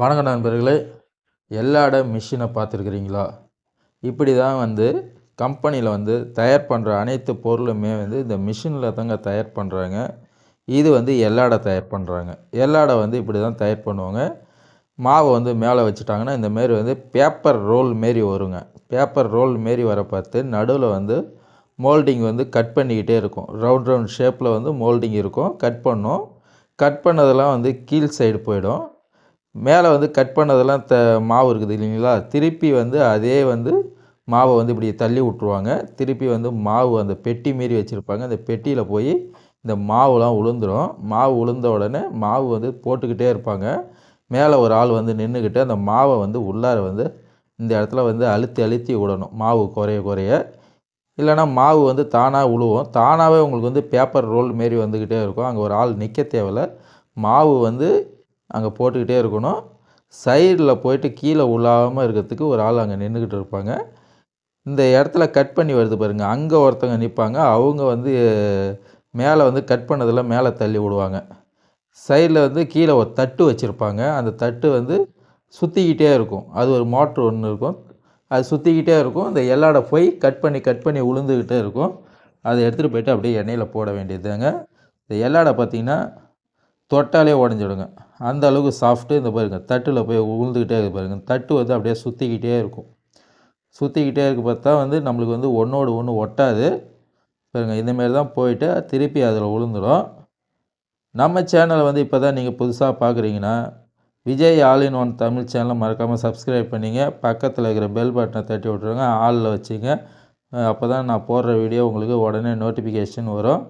வணக்க நண்பர்களே எல்லாட மிஷினை பார்த்துருக்குறீங்களா? இப்படி தான் வந்து கம்பெனியில் வந்து தயார் பண்ணுற அனைத்து பொருளுமே வந்து இந்த மிஷினில் தாங்க தயார் பண்ணுறாங்க இது வந்து எல்லாடை தயார் பண்ணுறாங்க எல்லாடை வந்து இப்படி தான் தயார் பண்ணுவாங்க. மாவை வந்து மேலே வச்சுட்டாங்கன்னா இந்த மாரி வந்து பேப்பர் ரோல் மாரி வருங்க. பேப்பர் ரோல் மாரி வர பார்த்து நடுவில் வந்து மோல்டிங் வந்து கட் பண்ணிக்கிட்டே இருக்கும். ரவுண்ட் ரவுண்ட் ஷேப்பில் வந்து மோல்டிங் இருக்கும். கட் பண்ணும். கட் பண்ணதெல்லாம் வந்து கீழ் சைடு போயிடும். மேலே வந்து கட் பண்ணதெல்லாம் த மாவு இருக்குது இல்லைங்களா? திருப்பி வந்து அதே வந்து மாவை வந்து இப்படி தள்ளி விட்ருவாங்க திருப்பி வந்து மாவு அந்த பெட்டி மாரி வச்சுருப்பாங்க. அந்த பெட்டியில் போய் இந்த மாவுலாம் உளுந்துடும் மாவு உளுந்த உடனே மாவு வந்து போட்டுக்கிட்டே இருப்பாங்க. மேலே ஒரு ஆள் வந்து நின்றுக்கிட்டு அந்த மாவை வந்து உள்ளார வந்து இந்த இடத்துல வந்து அழுத்தி அழுத்தி விடணும். மாவு குறைய குறைய. இல்லைனா மாவு வந்து தானாக உழுவும். தானாகவே உங்களுக்கு வந்து பேப்பர் ரோல் மாரி வந்துக்கிட்டே இருக்கும். அங்கே ஒரு ஆள் நிற்க தேவையில்ல. மாவு வந்து அங்கே போட்டுக்கிட்டே இருக்கணும். சைடில் போயிட்டு கீழே உழாமல் இருக்கிறதுக்கு ஒரு ஆள் அங்கே நின்றுக்கிட்டு இருப்பாங்க. இந்த இடத்துல கட் பண்ணி வருது பாருங்கள் அங்கே ஒருத்தவங்க நிற்பாங்க அவங்க வந்து மேலே வந்து கட் பண்ணதில் மேலே தள்ளி விடுவாங்க. சைடில் வந்து கீழே ஒரு தட்டு வச்சுருப்பாங்க. அந்த தட்டு வந்து சுற்றிக்கிட்டே இருக்கும். அது ஒரு மோட்ரு ஒன்று இருக்கும். அது சுற்றிக்கிட்டே இருக்கும். இந்த எல்லாட போய் கட் பண்ணி கட் பண்ணி உளுந்துக்கிட்டே இருக்கும். அதை எடுத்துகிட்டு போயிட்டு அப்படியே எண்ணெயில் போட வேண்டியதுதாங்க. இந்த எல்லாடை பார்த்திங்கன்னா தொட்டாலே உடஞ்சிடுங்க. அந்த அளவுக்கு சாஃப்ட்டு இந்த பாருங்க. தட்டில் போய் உழுந்துக்கிட்டே இருக்கு பாருங்கள் தட்டு வந்து அப்படியே சுற்றிக்கிட்டே இருக்கும். சுற்றிக்கிட்டே இருக்க பார்த்தா வந்து நம்மளுக்கு வந்து ஒன்றோடு ஒன்று ஒட்டாது. பாருங்கள் இந்தமாரி தான் போயிட்டு திருப்பி அதில் உளுந்துடும் நம்ம சேனலை வந்து இப்போ தான் நீங்கள் புதுசாக பார்க்குறீங்கன்னா Vijay all in one Tamil சேனலை மறக்காமல் சப்ஸ்கிரைப் பண்ணிங்க. பக்கத்தில் இருக்கிற பெல் பட்டனை தட்டி விட்ருங்க ஆளில் வச்சுங்க. அப்போ தான் நான் போடுற வீடியோ உங்களுக்கு உடனே நோட்டிஃபிகேஷன் வரும்.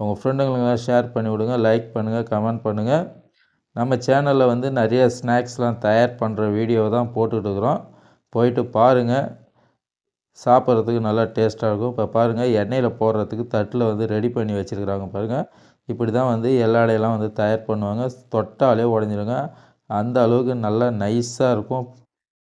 உங்கள் ஃப்ரெண்டுங்களுக்கெல்லாம் ஷேர் பண்ணி விடுங்க லைக் பண்ணுங்கள் கமெண்ட் பண்ணுங்கள் நம்ம சேனலில் வந்து நிறைய ஸ்நாக்ஸ்லாம் தயார் பண்ணுற வீடியோ தான் போட்டுட்ருக்குறோம் போயிட்டு பாருங்கள் சாப்பிட்றதுக்கு நல்லா டேஸ்ட்டாக இருக்கும். இப்போ பாருங்கள் எண்ணெயில் போடுறதுக்கு தட்டில் வந்து ரெடி பண்ணி வச்சுருக்குறாங்க பாருங்கள் இப்படி தான் வந்து எல்லாடையெல்லாம் வந்து தயார் பண்ணுவாங்க. தொட்டாலே உடஞ்சிருங்க. அந்த அளவுக்கு நல்லா நைஸாக இருக்கும்.